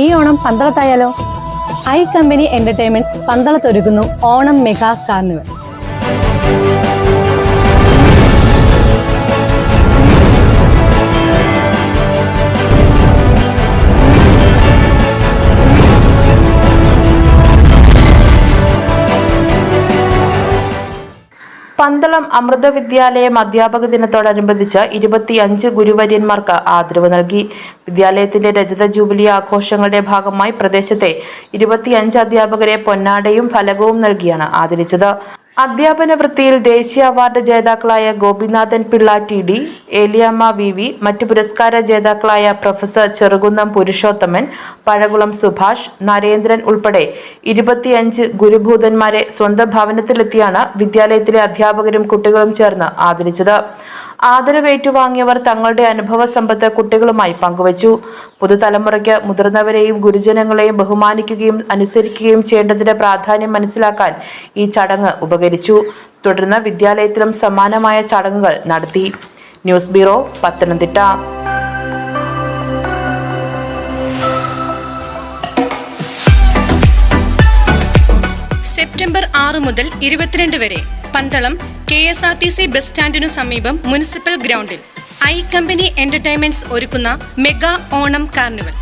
ഈ ഓണം പന്തളത്തായാലോ? I company entertainments പന്തളത്തൊരുക്കുന്നു ഓണം മെഗാ കാർണിവൽ. പന്തളം അമൃത വിദ്യാലയം അധ്യാപക ദിനത്തോടനുബന്ധിച്ച് ഇരുപത്തിയഞ്ച് ഗുരുവര്യന്മാർക്ക് ആദരവ് നൽകി. വിദ്യാലയത്തിന്റെ രജത ജൂബിലി ആഘോഷങ്ങളുടെ ഭാഗമായി പ്രദേശത്തെ ഇരുപത്തിയഞ്ച് അധ്യാപകരെ പൊന്നാടയും ഫലകവും നൽകിയാണ് ആദരിച്ചത്. അധ്യാപന വൃത്തിയിൽ ദേശീയ അവാർഡ് ജേതാക്കളായ Gopinathan Pillai T D Eliyamma V V മറ്റ് പുരസ്കാര ജേതാക്കളായ പ്രൊഫസർ ചെറുകുന്നം പുരുഷോത്തമൻ പഴകുളം സുഭാഷ് നരേന്ദ്രൻ ഉൾപ്പെടെ ഇരുപത്തിയഞ്ച് ഗുരുഭൂതന്മാരെ സ്വന്തം ഭവനത്തിലെത്തിയാണ് വിദ്യാലയത്തിലെ അധ്യാപകരും കുട്ടികളും ചേർന്ന് ആദരിച്ചത്. ആദരവ് ഏറ്റുവാങ്ങിയവർ തങ്ങളുടെ അനുഭവ സമ്പത്ത് കുട്ടികളുമായി പങ്കുവച്ചു. പുതുതലമുറയ്ക്ക് മുതിർന്നവരെയും ഗുരുജനങ്ങളെയും ബഹുമാനിക്കുകയും അനുസരിക്കുകയും ചെയ്യേണ്ടതിന്റെ പ്രാധാന്യം മനസ്സിലാക്കാൻ ഈ ചടങ്ങ് ഉപകരിച്ചു. തുടർന്ന് വിദ്യാലയത്തിലും സമാനമായ ചടങ്ങുകൾ നടത്തി. News bureau Pathanamthitta. സെപ്റ്റംബർ ആറ് മുതൽ ഇരുപത്തിരണ്ട് വരെ Pandalam K S R T C bus സ്റ്റാൻഡിനു സമീപം മുനിസിപ്പൽ ഗ്രൗണ്ടിൽ. ഐ കമ്പനി എന്റർടൈൻമെന്റ്സ് ഒരുക്കുന്ന മെഗാ ഓണം കാർണിവൽ.